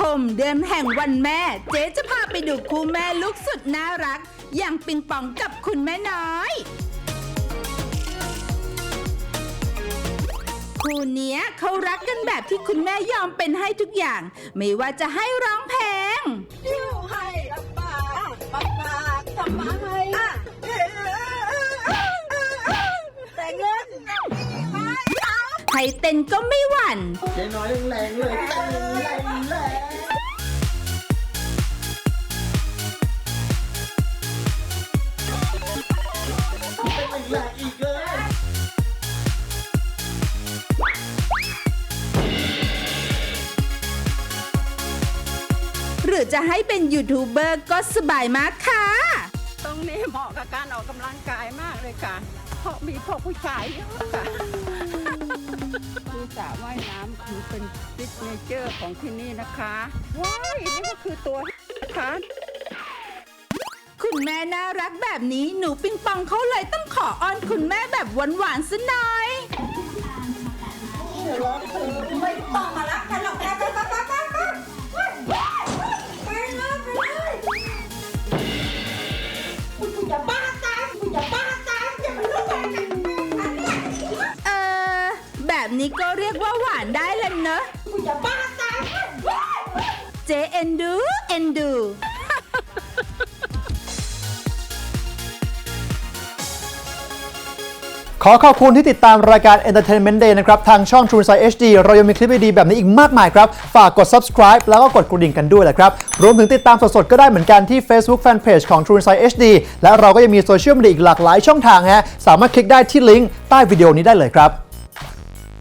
คมเดือนแห่งวันแม่ เจ๊จะพาไปดูคู่แม่ลูกสุดน่ารัก อย่างปิงปองกับคุณแม่น้อย คู่เนี้ยเขารักกันแบบที่คุณแม่ยอมเป็นให้ทุกอย่าง ไม่ว่าจะให้ร้องเพลง ยิ้วให้ลำบากลำบากทำมา เต้นก็ไม่หวั่น เจ๊น้อยแรงๆเลยเต้นแรงแรงเป็นแรงอีกเลยหรือจะให้เป็นยูทูบเบอร์ก็สบายมากค่ะ ตรงนี้เหมาะกับการออกกำลังกายมากเลยค่ะ เพราะมีพวกผู้ชายเยอะค่ะคือส ระว่ายน้ำคือเป็นซิกเนเจอร์ของที่นี่นะคะ ว้ายนี่ก็คือตัวนะคะคุณแม่น่ารักแบบนี้หนูปิงปองเขาเลยต้องขออ้อนคุณแม่แบบหวานๆซะหน่อย แบบนี้ก็เรียกว่าหวานได้แล้วเนอะคุณอย่าบ้าตายเจเอ็นดูเอ็นดูขอขอบคุณที่ติดตามรายการ Entertainment Day นะครับ ทางช่อง True Insight HD เรายังมีคลิปดีๆแบบนี้อีกมากมายครับ ฝากกด subscribe แล้วก็กดกระดิ่งกันด้วยแหละครับ รวมถึงติดตามสดๆ ก็ได้เหมือนกันที่ Facebook Fanpage ของ True Insight HD และเราก็ยังมีโซเชียลมีเดียอีกหลากหลายช่องทางฮะ สามารถคลิกได้ที่ลิงก์ใต้วิดีโอนี้ได้เลยครับ